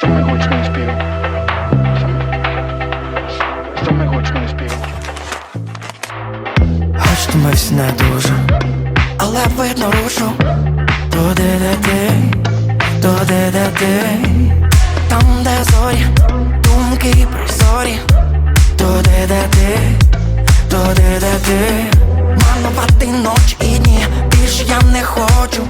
Саме гучний спів. Саме гучний спів. Хоч не дуже, але видно рушу Туди, де ти, туди, де ти. Там, де зорі, думки прозорі. Туди, де ти, туди, де ти. Марнувати ночі і дні, більш я не хочу.